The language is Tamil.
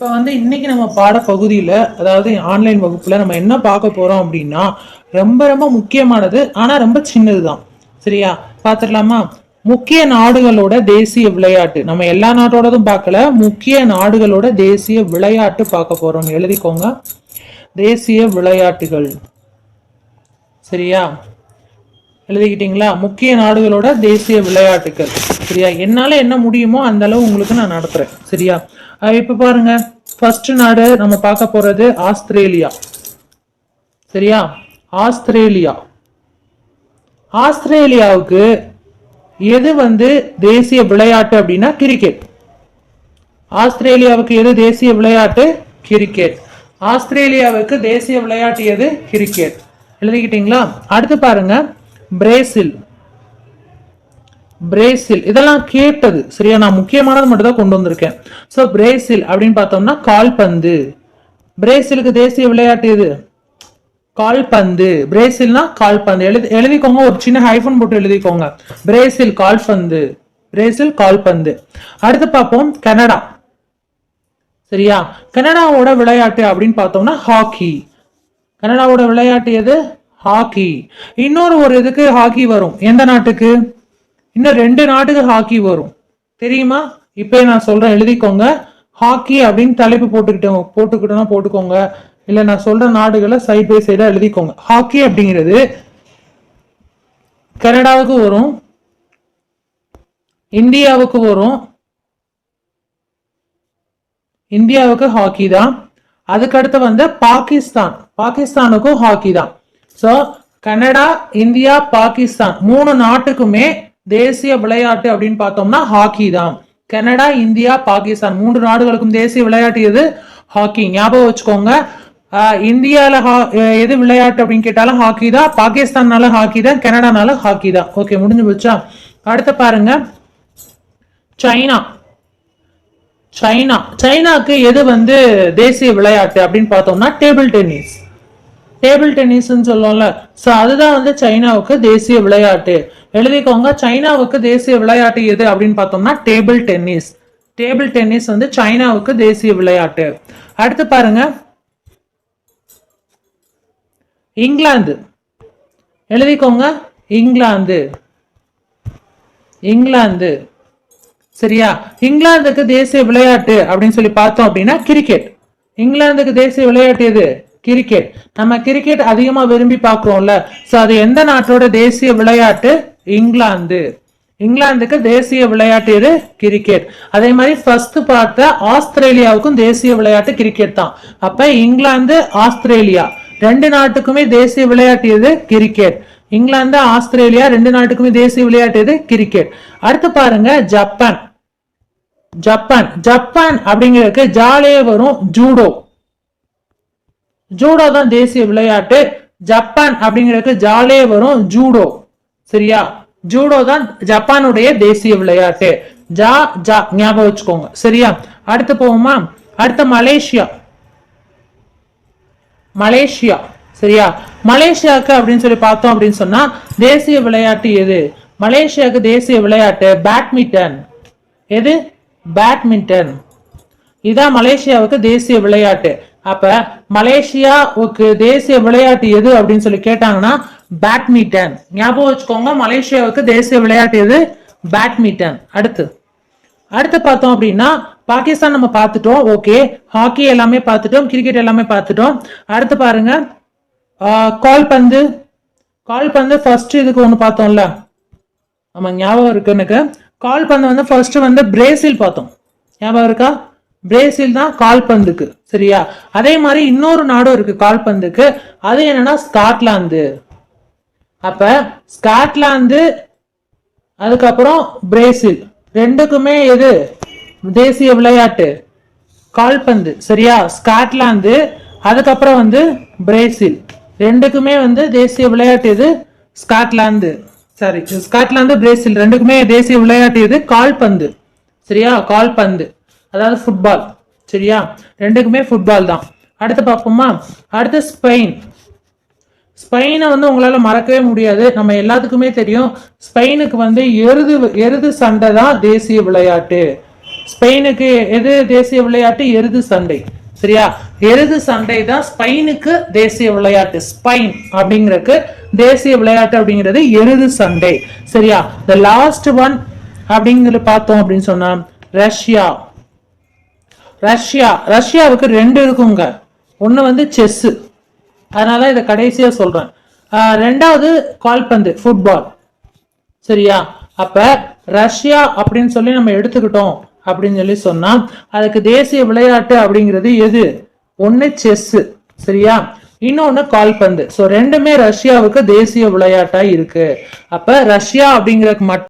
இப்போ வந்து இன்னைக்கு நம்ம பாட பகுதியில் அதாவது ஆன்லைன் வகுப்பில் நம்ம என்ன பார்க்க போகிறோம் அப்படின்னா ரொம்ப ரொம்ப முக்கியமானது ஆனால் ரொம்ப சின்னது தான் சரியா? பார்த்துடலாமா? முக்கிய நாடுகளோட தேசிய விளையாட்டு. நம்ம எல்லா நாட்டோடதும் பார்க்கல. முக்கிய நாடுகளோட தேசிய விளையாட்டு பார்க்க போகிறோம் எழுதிக்கோங்க. தேசிய விளையாட்டுகள். சரியா? எழுதிக்கிட்டீங்களா? முக்கிய நாடுகளோட தேசிய விளையாட்டுகள் சரியா? என்னால் என்ன முடியுமோ அந்த அளவு உங்களுக்கு நான் நடத்துகிறேன் சரியா? இப்போ பாருங்க. ஃபர்ஸ்ட் நாடு நம்ம பார்க்க போகிறது ஆஸ்திரேலியா. சரியா? ஆஸ்திரேலியா. ஆஸ்திரேலியாவுக்கு எது வந்து தேசிய விளையாட்டு அப்படின்னா கிரிக்கெட் ஆஸ்திரேலியாவுக்கு எது தேசிய விளையாட்டு? கிரிக்கெட் ஆஸ்திரேலியாவுக்கு தேசிய விளையாட்டு எது? கிரிக்கெட் எழுதிக்கிட்டீங்களா? அடுத்து பாருங்க. பிரேசில். பிரேசில். இதெல்லாம் கேட்டது. சரியா? நான் முக்கியமானது மட்டும் தான் கொண்டு வந்திருக்கேன். ஸோ பிரேசில் அப்படின்னு பார்த்தோம்னா கால்பந்து. பிரேசிலுக்கு தேசிய விளையாட்டு எது? கால்பந்து. பிரேசில்னா கால்பந்து. எழுதி எழுதிக்கோங்க. ஒரு சின்ன ஹைஃபன் போட்டு எழுதிக்கோங்க. பிரேசில் கால்பந்து. பிரேசில் கால்பந்து. அடுத்து பார்ப்போம் கனடா. சரியா? கனடாவோட விளையாட்டு அப்படின்னு பார்த்தோம்னா ஹாக்கி. கனடாவோட விளையாட்டு எது? ஹாக்கி. இன்னொரு ஒரு இதுக்கு ஹாக்கி வரும். எந்த நாட்டுக்கு? இன்னும் ரெண்டு நாட்டுக்கு ஹாக்கி வரும். தெரியுமா? இப்போ நான் சொல்கிறேன் எழுதிக்கோங்க. ஹாக்கி அப்படின்னு தலைப்பு போட்டுக்கிட்டோம். போட்டுக்கிட்டோம்னா போட்டுக்கோங்க. இல்லை நான் சொல்கிற நாடுகளை சைட் பை சைடாக எழுதிக்கோங்க. ஹாக்கி அப்படிங்கிறது கனடாவுக்கு வரும். இந்தியாவுக்கு வரும். இந்தியாவுக்கு ஹாக்கி தான். அதுக்கடுத்து வந்து பாகிஸ்தான். பாகிஸ்தானுக்கும் ஹாக்கி தான். ஸோ கனடா இந்தியா பாகிஸ்தான் மூணு நாட்டுக்குமே தேசிய விளையாட்டு அப்படின்னு பார்த்தோம்னா ஹாக்கி தான். கனடா இந்தியா பாகிஸ்தான் மூன்று நாடுகளுக்கும் தேசிய விளையாட்டு எது? ஹாக்கி ஞாபகம் வச்சுக்கோங்க. இந்தியாவில் ஹா- எது விளையாட்டு அப்படின்னு கேட்டாலும் ஹாக்கி தான். பாகிஸ்தான்னால ஹாக்கி தான். கனடானால ஹாக்கி தான். ஓகே முடிஞ்சு போச்சா? அடுத்து பாருங்க. சைனா சைனா சைனாக்கு எது வந்து தேசிய விளையாட்டு அப்படின்னு பார்த்தோம்னா டேபிள் டென்னிஸ் டேபிள் டென்னிஸ்னு சொல்லுவோம்ல. ஸோ அதுதான் வந்து சைனாவுக்கு தேசிய விளையாட்டு. எழுதிக்கோங்க சைனாவுக்கு தேசிய விளையாட்டு எது அப்படின்னு பார்த்தோம்னா டேபிள் டென்னிஸ். டேபிள் டென்னிஸ் வந்து சைனாவுக்கு தேசிய விளையாட்டு. அடுத்து பாருங்க. இங்கிலாந்து. எழுதிக்கோங்க இங்கிலாந்து. இங்கிலாந்து. சரியா? இங்கிலாந்துக்கு தேசிய விளையாட்டு அப்படின்னு சொல்லி பார்த்தோம் அப்படின்னா கிரிக்கெட். இங்கிலாந்துக்கு தேசிய விளையாட்டு எது? கிரிக்கெட். நம்ம கிரிக்கெட் அதிகமா விரும்பி பார்க்குறோம்ல. சோ அது எந்த நாட்டோட தேசிய விளையாட்டு? இங்கிலாந்து. இங்கிலாந்துக்கு தேசிய விளையாட்டு இது கிரிக்கெட். அதே மாதிரி ஃபர்ஸ்ட் பார்த்த ஆஸ்திரேலியாவுக்கும் தேசிய விளையாட்டு கிரிக்கெட் தான். அப்ப இங்கிலாந்து ஆஸ்திரேலியா. ரெண்டு நாட்டுக்குமே தேசிய விளையாட்டு இது கிரிக்கெட். இங்கிலாந்து ஆஸ்திரேலியா ரெண்டு நாட்டுக்குமே தேசிய விளையாட்டு இது கிரிக்கெட். அடுத்து பாருங்க ஜப்பான். ஜப்பான். ஜப்பான் அப்படிங்கிறதுக்கு ஜாலியே வரும் ஜூடோ. ஜூடோ தான் தேசிய விளையாட்டு. ஜப்பான் அப்படிங்கிறதுக்கு ஜாலியே வரும் ஜூடோ. சரியா? ஜூடோ தான் ஜப்பானுடைய தேசிய விளையாட்டு. ஜா ஜா ஞாபகம் வச்சுக்கோங்க. சரியா? அடுத்து போவோமா? அடுத்து மலேசியா. மலேசியா. சரியா? மலேசியாவுக்கு அப்படின்னு சொல்லி பார்த்தோம் அப்படின்னு சொன்னா தேசிய விளையாட்டு எது? மலேசியாவுக்கு தேசிய விளையாட்டு பேட்மிண்டன். எது? பேட்மிண்டன். இதான் மலேசியாவுக்கு தேசிய விளையாட்டு. அப்ப மலேசியாவுக்கு தேசிய விளையாட்டு எது அப்படின்னு சொல்லி கேட்டாங்கன்னா பேட்மிண்டன் ஞாபகம் வச்சுக்கோங்க மலேசியாவுக்கு தேசிய விளையாட்டு எது? பேட்மிண்டன் அடுத்து. அடுத்து பார்த்தோம் அப்படின்னா பாகிஸ்தான் நம்ம பார்த்துட்டோம் ஓகே. ஹாக்கி எல்லாமே பார்த்துட்டோம் கிரிக்கெட் எல்லாமே பார்த்துட்டோம். அடுத்து பாருங்க கால்பந்து. கால்பந்து ஃபர்ஸ்ட் இதுக்கு ஒன்று பார்த்தோம்ல. ஆமாம் ஞாபகம் இருக்கு எனக்கு. கால்பந்து வந்து ஃபர்ஸ்ட் வந்து பிரேசில் பார்த்தோம். ஞாபகம் இருக்கா? பிரேசில் தான் கால்பந்துக்கு சரியா? அதே மாதிரி இன்னொரு நாடும் இருக்கு கால்பந்துக்கு. அது என்னன்னா ஸ்காட்லாந்து. அப்ப ஸ்காட்லாந்து அதுக்கப்புறம் பிரேசில். ரெண்டுக்குமே எது? தேசிய விளையாட்டு. கால்பந்து சரியா? ஸ்காட்லாந்து அதுக்கப்புறம் வந்து பிரேசில். ரெண்டுக்குமே வந்து தேசிய விளையாட்டு எது? ஸ்காட்லாந்து. Sorry Scotland Brazil. ரெண்டுக்குமே தேசிய விளையாட்டு எது? கால்பந்து. சரியா? கால்பந்து. அதாவது ஃபுட்பால் சரியா? ரெண்டுக்குமே ஃபுட்பால் தான். அடுத்து பார்ப்போமா? அடுத்து ஸ்பெயின் ஸ்பெயினை வந்து உங்களால் மறக்கவே முடியாது. நம்ம எல்லாத்துக்குமே தெரியும் ஸ்பெயினுக்கு வந்து எருது எருது சண்டை தான் தேசிய விளையாட்டு. ஸ்பெயினுக்கு எது தேசிய விளையாட்டு? எருது சண்டை. சரியா? எருது சண்டை தான் ஸ்பெயினுக்கு தேசிய விளையாட்டு. ஸ்பெயின் அப்படிங்கிறதுக்கு தேசிய விளையாட்டு அப்படிங்கிறது எருது சண்டை. சரியா? த லாஸ்ட் ஒன் அப்படிங்கிறது பார்த்தோம் அப்படின்னு சொன்னா ரஷ்யா ரஷ்யா ரஷ்யாவுக்கு ரெண்டு இருக்குங்க. ஒன்று வந்து செஸ்ஸு அதனால இதை கடைசியாக சொல்கிறேன் ரெண்டாவது கால்பந்து ஃபுட்பால் சரியா? அப்போ ரஷ்யா அப்படின்னு சொல்லி நம்ம எடுத்துக்கிட்டோம் அப்படின்னு சொல்லி சொன்னால் அதுக்கு தேசிய விளையாட்டு அப்படிங்கிறது எது? ஒன்று செஸ்ஸு சரியா? இன்னொன்று கால்பந்து. ஸோ ரெண்டுமே ரஷ்யாவுக்கு தேசிய விளையாட்டாக இருக்குது அப்போ ரஷ்யா அப்படிங்கிறதுக்கு மட்டும்